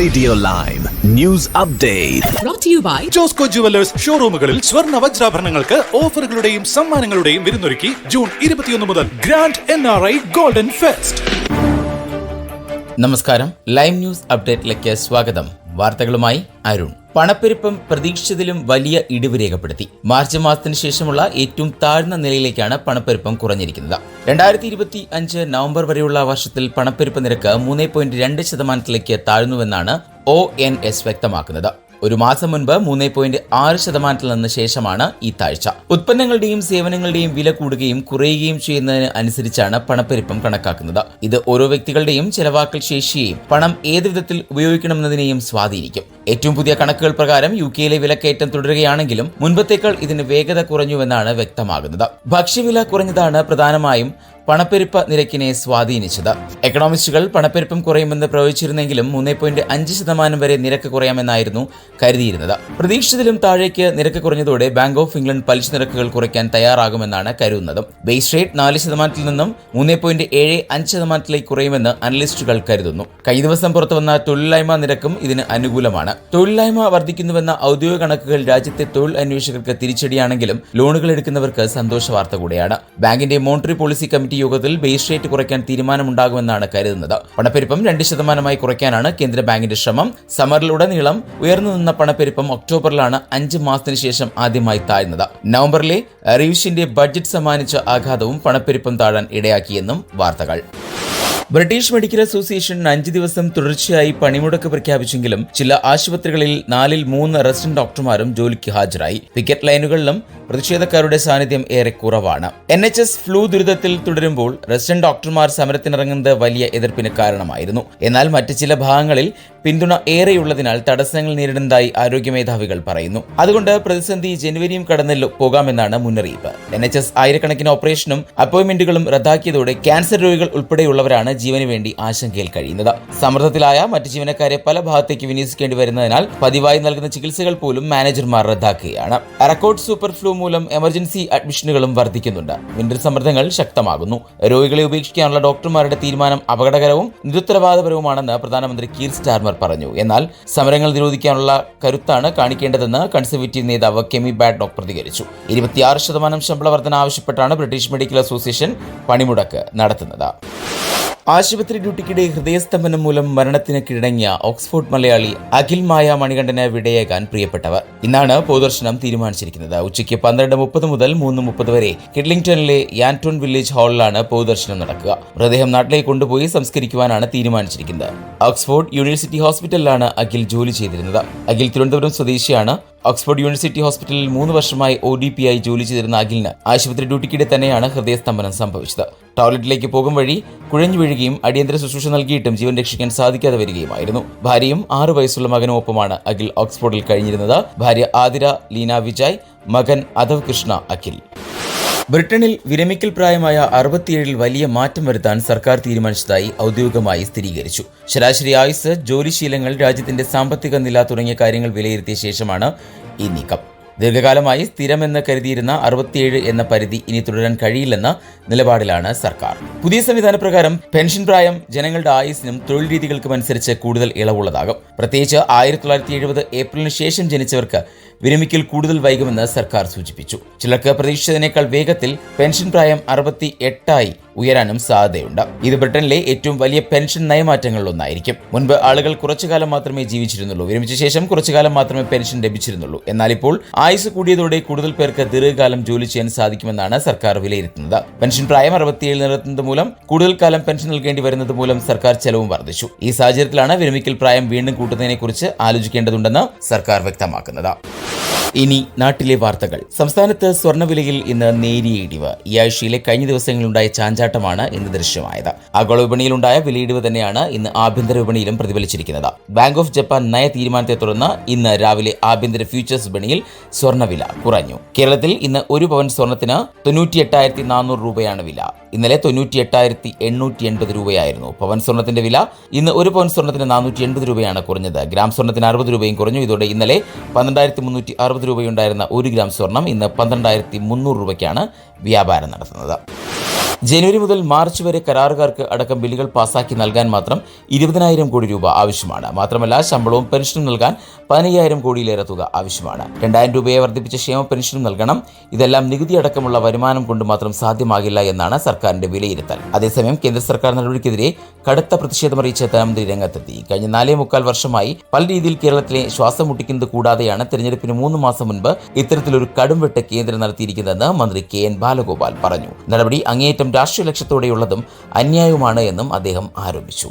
Radio live news update Josco jewellers ഷോറൂമുകളിൽ സ്വർണ വജ്രാഭരണങ്ങൾക്ക് ഓഫറുകളുടെയും സമ്മാനങ്ങളുടെയും വിരുന്നൊരുക്കി ജൂൺ ഇരുപത്തിയൊന്ന് മുതൽ grand N R I golden fest. നമസ്കാരം. ലൈവ് ന്യൂസ് അപ്ഡേറ്റിലേക്ക് സ്വാഗതം. വാർത്തകളുമായി അരുൺ. പണപ്പെരുപ്പം പ്രതീക്ഷിച്ചതിലും വലിയ ഇടിവ് രേഖപ്പെടുത്തി. മാർച്ച് മാസത്തിന് ശേഷമുള്ള ഏറ്റവും താഴ്ന്ന നിലയിലേക്കാണ് പണപ്പെരുപ്പം കുറഞ്ഞിരിക്കുന്നത്. രണ്ടായിരത്തി ഇരുപത്തി അഞ്ച് നവംബർ വരെയുള്ള വർഷത്തിൽ പണപ്പെരുപ്പ നിരക്ക് മൂന്ന് പോയിന്റ് രണ്ട് ശതമാനത്തിലേക്ക് താഴ്ന്നുവെന്നാണ് ഒ എൻ എസ് വ്യക്തമാക്കുന്നത്. ഒരു മാസം മുൻപ് മൂന്ന് പോയിന്റ് ആറ് ശതമാനത്തിൽ നിന്ന് ശേഷമാണ് ഈ താഴ്ച. ഉത്പന്നങ്ങളുടെയും സേവനങ്ങളുടെയും വില കൂടുകയും കുറയുകയും ചെയ്യുന്നതിന് അനുസരിച്ചാണ് പണപ്പെരുപ്പം കണക്കാക്കുന്നത്. ഇത് ഓരോ വ്യക്തികളുടെയും ചെലവാക്കൽ ശേഷിയെയും പണം ഏത് വിധത്തിൽ ഉപയോഗിക്കണമെന്നതിനെയും സ്വാധീനിക്കും. ഏറ്റവും പുതിയ കണക്കുകൾ പ്രകാരം യു കെയിലെ വിലക്കയറ്റം തുടരുകയാണെങ്കിലും മുൻപത്തേക്കാൾ ഇതിന് വേഗത കുറഞ്ഞുവെന്നാണ് വ്യക്തമാകുന്നത്. ഭക്ഷ്യവില കുറഞ്ഞതാണ് പ്രധാനമായും പണപ്പെരുപ്പ നിരക്കിനെ സ്വാധീനിച്ചത്. എക്കണോമിസ്റ്റുകൾ പണപ്പെരുപ്പം കുറയുമെന്ന് പ്രവചിച്ചിരുന്നെങ്കിലും മൂന്ന് പോയിന്റ് അഞ്ച് ശതമാനം വരെ നിരക്ക് കുറയാമെന്നായിരുന്നു കരുതിയിരുന്നത്. പ്രതീക്ഷിച്ചതിലും താഴേക്ക് നിരക്ക് കുറഞ്ഞതോടെ ബാങ്ക് ഓഫ് ഇംഗ്ലണ്ട് പലിശ നിരക്കുകൾ കുറയ്ക്കാൻ തയ്യാറാകുമെന്നാണ് കരുതുന്നത്. ബേസ് റേറ്റ് നാല് ശതമാനത്തിൽ നിന്നും മൂന്ന് പോയിന്റ് ഏഴ് അഞ്ച് ശതമാനത്തിലേക്ക് കുറയുമെന്ന് അനലിസ്റ്റുകൾ കരുതുന്നു. കഴിഞ്ഞ ദിവസം പുറത്തുവന്ന തൊഴിലില്ലായ്മ നിരക്കും ഇതിന് അനുകൂലമാണ്. തൊഴിലില്ലായ്മ വർദ്ധിക്കുന്നുവെന്ന ഔദ്യോഗിക കണക്കുകൾ രാജ്യത്തെ തൊഴിൽ അന്വേഷകർക്ക് തിരിച്ചടിയാണെങ്കിലും ലോണുകൾ എടുക്കുന്നവർക്ക് സന്തോഷ വാർത്ത കൂടിയാണ്. ബാങ്കിന്റെ മോണിറ്ററി പോളിസി കമ്മിറ്റി യോഗത്തിൽ ബേസ് റേറ്റ് കുറയ്ക്കാൻ തീരുമാനമുണ്ടാകുമെന്നാണ് കരുതുന്നത്. പണപ്പെരുപ്പം രണ്ട് ശതമാനമായി കുറയ്ക്കാനാണ് കേന്ദ്ര ബാങ്കിന്റെ ശ്രമം. സമറിലുടനീളം ഉയർന്നു നിന്ന പണപ്പെരുപ്പം ഒക്ടോബറിലാണ് അഞ്ച് മാസത്തിന് ശേഷം ആദ്യമായി താഴ്ന്നത്. നവംബറിലെ റീവിഷിന്റെ ബഡ്ജറ്റ് സമ്മാനിച്ച ആഘാതവും പണപ്പെരുപ്പം താഴാൻ ഇടയാക്കിയെന്നും വാർത്തകൾ. ബ്രിട്ടീഷ് മെഡിക്കൽ അസോസിയേഷൻ അഞ്ച് ദിവസം തുടർച്ചയായി പണിമുടക്ക് പ്രഖ്യാപിച്ചെങ്കിലും ചില ആശുപത്രികളിൽ നാലിൽ മൂന്ന് റെസിഡന്റ് ഡോക്ടർമാരും ജോലിക്ക് ഹാജരായി. പിക്കറ്റ് ലൈനുകളിലും പ്രതിഷേധക്കാരുടെ സാന്നിധ്യം ഏറെ കുറവാണ്. എൻ എച്ച് എസ് ഫ്ലൂ ദുരിതത്തിൽ തുടരുമ്പോൾ റെസിഡന്റ് ഡോക്ടർമാർ സമരത്തിനിറങ്ങുന്നത് വലിയ എതിർപ്പിന് കാരണമായിരുന്നു. എന്നാൽ മറ്റ് ചില ഭാഗങ്ങളിൽ പിന്തുണ ഏറെയുള്ളതിനാൽ തടസ്സങ്ങൾ നേരിടുന്നതായി ആരോഗ്യ മേധാവികൾ പറയുന്നു. അതുകൊണ്ട് പ്രതിസന്ധി ജനുവരിയും കടന്നിൽ പോകാമെന്നാണ് മുന്നറിയിപ്പ്. എൻ എച്ച് എസ് ആയിരക്കണക്കിന് ഓപ്പറേഷനും അപ്പോയിന്റ്മെന്റുകളും റദ്ദാക്കിയതോടെ ക്യാൻസർ രോഗികൾ ഉൾപ്പെടെയുള്ളവരാണ് ജീവന് വേണ്ടി ആശങ്കയിൽ കഴിയുന്നത്. സമ്മർദ്ദത്തിലായ മറ്റ് ജീവനക്കാരെ പല ഭാഗത്തേക്ക് വിന്യസിക്കേണ്ടി വരുന്നതിനാൽ പതിവായി നൽകുന്ന ചികിത്സകൾ പോലും മാനേജർമാർ റദ്ദാക്കുകയാണ്. റെക്കോർഡ് സൂപ്പർ ഫ്ലൂ മൂലം എമർജൻസി അഡ്മിഷനുകളും വർദ്ധിക്കുന്നുണ്ട്. വിന്റർ സമ്മർദ്ദങ്ങൾ ശക്തമാകുന്നു. രോഗികളെ ഉപേക്ഷിക്കാനുള്ള ഡോക്ടർമാരുടെ തീരുമാനം അപകടകരവും നിരുത്തരവാദപരവുമാണെന്ന് പ്രധാനമന്ത്രി കീർ സ്റ്റാർമർ പറഞ്ഞു. എന്നാൽ സമരങ്ങൾ നിരോധിക്കാനുള്ള കരുത്താണ് കാണിക്കേണ്ടതെന്ന് കൺസർവേറ്റീവ് നേതാവ് കെമി ബാഡ്നോക്ക് പ്രതികരിച്ചു. ഇരുപത്തിയാറ് ശതമാനം ശമ്പള വർധന ആവശ്യപ്പെട്ടാണ് ബ്രിട്ടീഷ് മെഡിക്കൽ അസോസിയേഷൻ പണിമുടക്ക് നടത്തുന്നത്. ആശുപത്രി ഡ്യൂട്ടിക്കിടെ ഹൃദയസ്തംഭനം മൂലം മരണത്തിന് കീഴടങ്ങിയ ഓക്സ്ഫോർഡ് മലയാളി അഖിൽ മായ മണികണ്ഠന് വിടയേകാൻ പ്രിയപ്പെട്ടവർ. ഇന്നാണ് പൊതുദർശനം തീരുമാനിച്ചിരിക്കുന്നത്. ഉച്ചയ്ക്ക് പന്ത്രണ്ട് മുപ്പത് മുതൽ മൂന്ന് മുപ്പത് വരെ കിഡ്ലിംഗ്ടണിലെ യാൻടോൺ വില്ലേജ് ഹാളിലാണ് പൊതുദർശനം നടക്കുക. മൃതദേഹം നാട്ടിലേക്ക് കൊണ്ടുപോയി സംസ്കരിക്കുവാനാണ് തീരുമാനിച്ചിരിക്കുന്നത്. ഓക്സ്ഫോർഡ് യൂണിവേഴ്സിറ്റി ഹോസ്പിറ്റലിലാണ് അഖിൽ ജോലി ചെയ്തിരുന്നത്. അഖിൽ തിരുവനന്തപുരം സ്വദേശിയാണ്. ഓക്സ്ഫോർഡ് യൂണിവേഴ്സിറ്റി ഹോസ്പിറ്റലിൽ മൂന്ന് വർഷമായി ഒ ഡി പി ആയി ജോലി ചെയ്തിരുന്ന അഖിലിന് ആശുപത്രി ഡ്യൂട്ടിക്കിടെ തന്നെയാണ് ഹൃദയസ്തംഭനം സംഭവിച്ചത്. ടോയ്ലറ്റിലേക്ക് പോകും വഴി കുഴഞ്ഞു വീഴുകയും അടിയന്തര ശുശ്രൂഷ നൽകിയിട്ടും ജീവൻ രക്ഷിക്കാൻ സാധിക്കാതെ വരികയുമായിരുന്നു. ഭാര്യയും ആറു വയസ്സുള്ള മകനും ഒപ്പമാണ് അഖിൽ ഓക്സ്ഫോർഡിൽ കഴിഞ്ഞിരുന്നത്. ഭാര്യ ആതിര ലീന വിജയ് മകൻ അധവ് കൃഷ്ണ അഖിൽ. ബ്രിട്ടനിൽ വിരമിക്കൽ പ്രായമായ അറുപത്തിയേഴിൽ വലിയ മാറ്റം വരുത്താൻ സർക്കാർ തീരുമാനിച്ചതായി ഔദ്യോഗികമായി സ്ഥിരീകരിച്ചു. ശരാശരി ആയുസ് ജോലിശീലങ്ങൾ രാജ്യത്തിന്റെ സാമ്പത്തിക നില തുടങ്ങിയ കാര്യങ്ങൾ വിലയിരുത്തിയ ശേഷമാണ് ഈ നീക്കം. ദീർഘകാലമായി സ്ഥിരമെന്ന് കരുതിയിരുന്ന അറുപത്തിയേഴ് എന്ന പരിധി ഇനി തുടരാൻ കഴിയില്ലെന്ന നിലപാടിലാണ് സർക്കാർ. പുതിയ സംവിധാന പ്രകാരം പെൻഷൻ പ്രായം ജനങ്ങളുടെ ആയുസിനും തൊഴിൽ രീതികൾക്കും അനുസരിച്ച് കൂടുതൽ ഇളവുള്ളതാകും. പ്രത്യേകിച്ച് ആയിരത്തി തൊള്ളായിരത്തി എഴുപത് ഏപ്രിലിന് ശേഷം ജനിച്ചവർക്ക് വിരമിക്കൽ കൂടുതൽ വൈകുമെന്ന് സർക്കാർ സൂചിപ്പിച്ചു. ചിലർക്ക് പ്രതീക്ഷിച്ചതിനേക്കാൾ വേഗത്തിൽ പെൻഷൻ പ്രായം അറുപത്തി എട്ടായി ഉയരാനും സാധ്യതയുണ്ട്. ഇത് ബ്രിട്ടനിലെ ഏറ്റവും വലിയ പെൻഷൻ നയമാറ്റങ്ങളിലൊന്നായിരിക്കും. മുൻപ് ആളുകൾ കുറച്ചു കാലം മാത്രമേ ജീവിച്ചിരുന്നുള്ളൂ. വിരമിച്ച ശേഷം കുറച്ചു കാലം മാത്രമേ പെൻഷൻ ലഭിച്ചിരുന്നുള്ളൂ. എന്നാൽ ഇപ്പോൾ ആയുസ് കൂടിയതോടെ കൂടുതൽ പേർക്ക് ദീർഘകാലം ജോലി ചെയ്യാൻ സാധിക്കുമെന്നാണ് സർക്കാർ വിലയിരുത്തുന്നത്. പെൻഷൻ പ്രായം അറുപത്തിയേഴ് നിലനിർത്തുന്നത് മൂലം കൂടുതൽ കാലം പെൻഷൻ നൽകേണ്ടി വരുന്നത് മൂലം സർക്കാർ ചെലവും വർദ്ധിച്ചു. ഈ സാഹചര്യത്തിലാണ് വിരമിക്കൽ പ്രായം വീണ്ടും കൂട്ടുന്നതിനെക്കുറിച്ച് ആലോചിക്കേണ്ടതുണ്ടെന്ന് സർക്കാർ വ്യക്തമാക്കുന്നത്. ഇനി നാട്ടിലെ വാർത്തകൾ. സംസ്ഥാനത്ത് സ്വർണവിലയിൽ ഇന്ന് നേരിയ ഇടിവ്. ഈ ആഴ്ചയിലെ കഴിഞ്ഞ ദിവസങ്ങളിലുണ്ടായ ചാഞ്ചാട്ടമാണ് ഇന്ന് ദൃശ്യമായത്. ആഗോള വിപണിയിലുണ്ടായ വിലയിടിവ് തന്നെയാണ് ഇന്ന് ആഭ്യന്തര വിപണിയിലും പ്രതിഫലിച്ചിരിക്കുന്നത്. ബാങ്ക് ഓഫ് ജപ്പാൻ നയ തീരുമാനത്തെ തുടർന്ന് ഇന്ന് രാവിലെ ആഭ്യന്തര ഫ്യൂച്ചേഴ്സ് വിപണിയിൽ സ്വർണവില കുറഞ്ഞു. കേരളത്തിൽ ഇന്ന് ഒരു പവൻ സ്വർണത്തിന് തൊണ്ണൂറ്റി എട്ടായിരത്തി നാനൂറ് രൂപയാണ് വില. ഇന്നലെ തൊണ്ണൂറ്റി എട്ടായിരത്തി എണ്ണൂറ്റി എൺപത് രൂപയായിരുന്നു. പവൻ സ്വർണത്തിന്റെ വില ഇന്ന് ഒരു പവൻ സ്വർണത്തിന് നാനൂറ്റി എൺപത് രൂപയാണ് കുറഞ്ഞത്. ഗ്രാം സ്വർണത്തിന് അറുപത് രൂപയും കുറഞ്ഞു. ഇതോടെ ഇന്നലെ പന്ത്രണ്ടായിരത്തി മുന്നൂറ്റി അറുപത് രൂപയുണ്ടായിരുന്ന ഒരു ഗ്രാം സ്വർണം ഇന്ന് പന്ത്രണ്ടായിരത്തി മുന്നൂറ് രൂപയ്ക്കാണ് വ്യാപാരം നടത്തുന്നത്. ജനുവരി മുതൽ മാർച്ച് വരെ കരാറുകാർക്ക് അടക്കം ബില്ലുകൾ പാസാക്കി നൽകാൻ മാത്രം ഇരുപതിനായിരം കോടി രൂപ ആവശ്യമാണ്. മാത്രമല്ല ശമ്പളവും പെൻഷനും നൽകാൻ പതിനയ്യായിരം കോടിയിലേറെ തുക ആവശ്യമാണ്. രണ്ടായിരം രൂപയെ വർദ്ധിപ്പിച്ച ക്ഷേമ പെൻഷനും നൽകണം. ഇതെല്ലാം നികുതി അടക്കമുള്ള വരുമാനം കൊണ്ട് മാത്രം സാധ്യമാകില്ല എന്നാണ് സർക്കാരിന്റെ വിലയിരുത്തൽ. അതേസമയം കേന്ദ്ര സർക്കാർ നടപടിക്കെതിരെ കടുത്ത പ്രതിഷേധം പ്രതിഷേധമറിയിച്ച ധനമന്ത്രി രംഗത്തെത്തി. കഴിഞ്ഞ നാലേ മുക്കാൽ വർഷമായി പല രീതിയിൽ കേരളത്തിലെ ശ്വാസം മുട്ടിക്കുന്നത് കൂടാതെയാണ് തെരഞ്ഞെടുപ്പിന് മൂന്ന് മാസം മുൻപ് ഇത്തരത്തിലൊരു കടുംവെട്ട് കേന്ദ്രം നടത്തിയിരിക്കുന്നതെന്ന് മന്ത്രി കെ എൻ ബാലഗോപാൽ പറഞ്ഞു. നടപടി അങ്ങേയറ്റം രാഷ്ട്രീയ ലക്ഷ്യത്തോടെയുള്ളതും അന്യായവുമാണ് എന്നും അദ്ദേഹം ആരോപിച്ചു.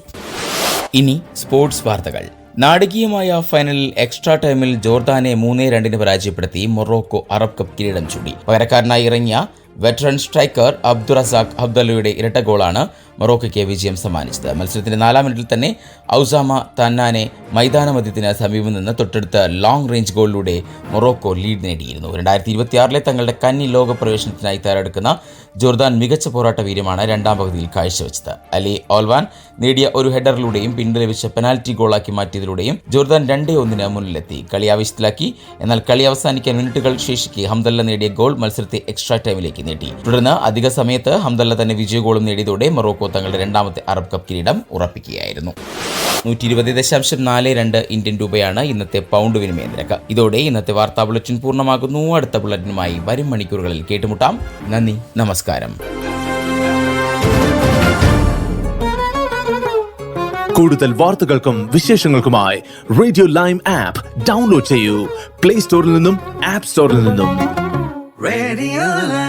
ഇനി സ്പോർട്സ് വാർത്തകൾ. നാടകീയമായ ഫൈനലിൽ എക്സ്ട്രാ ടൈമിൽ ജോർദാനെ മൂന്നേ രണ്ടിന് പരാജയപ്പെടുത്തി മൊറോക്കോ അറബ് കപ്പ് കിരീടം ചൂടി പകരക്കാരനായി ഇറങ്ങിയ വെറ്ററൻ സ്ട്രൈക്കർ അബ്ദുറസാഖ് അബ്ദുള്ളയുടെ ഇരട്ട ഗോളാണ് മൊറോക്കോയ്ക്ക് വിജയം സമ്മാനിച്ചത്. മത്സരത്തിന്റെ നാലാം മിനിറ്റിൽ തന്നെ ഔസാമ തന്നാനെ മൈതാന മധ്യത്തിന് സമീപം നിന്ന് തൊട്ടടുത്ത ലോങ് റേഞ്ച് ഗോളിലൂടെ മൊറോക്കോ ലീഡ് നേടിയിരുന്നു. രണ്ടായിരത്തി ഇരുപത്തിയാറിലെ തങ്ങളുടെ കന്നി ലോക പ്രവേശനത്തിനായി തയ്യാറെടുക്കുന്ന ജോർദാൻ മികച്ച പോരാട്ട വീര്യമാണ് രണ്ടാം പകുതിയിൽ കാഴ്ചവെച്ചത്. അലി ഓൽവാൻ നേടിയ ഒരു ഹെഡറിലൂടെയും പിന്നിൽ ലഭിച്ച പെനാൽറ്റി ഗോളാക്കി മാറ്റിയതിലൂടെയും ജോർദാൻ രണ്ടേ ഒന്നിന് മുന്നിലെത്തി. കളി ആവശ്യത്തിലാക്കി എന്നാൽ കളി അവസാനിക്കാൻ മിനിറ്റുകൾ ശേഷിക്കെ ഹംദല്ല നേടിയ ഗോൾ മത്സരത്തെ എക്സ്ട്രാ ടൈമിലേക്ക് നീട്ടി. തുടർന്ന് അധിക സമയത്ത് ഹംദല്ല തന്നെ വിജയ ഗോളും നേടിയതോടെ മൊറോക്കോ തങ്ങളുടെ രണ്ടാമത്തെ അറബ് കപ്പ് കിരീടം ഉറപ്പിക്കുകയായിരുന്നു. നൂറ്റി ഇരുപത് ദശാംശം നാല് രണ്ട് ഇന്ത്യൻ രൂപയാണ് ഇന്നത്തെ പൗണ്ട് വിനിമയ നിരക്ക്. ഇതോടെ ഇന്നത്തെ വാർത്താ ബുള്ളറ്റിൻ പൂർണമാകുന്നു. അടുത്ത ബുള്ളറ്റിനുമായി വരും മണിക്കൂറുകളിൽ കേട്ടുമുട്ടാം. നന്ദി നമസ്കാരം. കൂടുതൽ വാർത്തകൾക്കും വിശേഷങ്ങൾക്കുമായി റേഡിയോ ലൈം ആപ്പ് ഡൗൺലോഡ് ചെയ്യൂ. പ്ലേ സ്റ്റോറിൽ നിന്നും ആപ്പ് സ്റ്റോറിൽ നിന്നും. റേഡിയോ.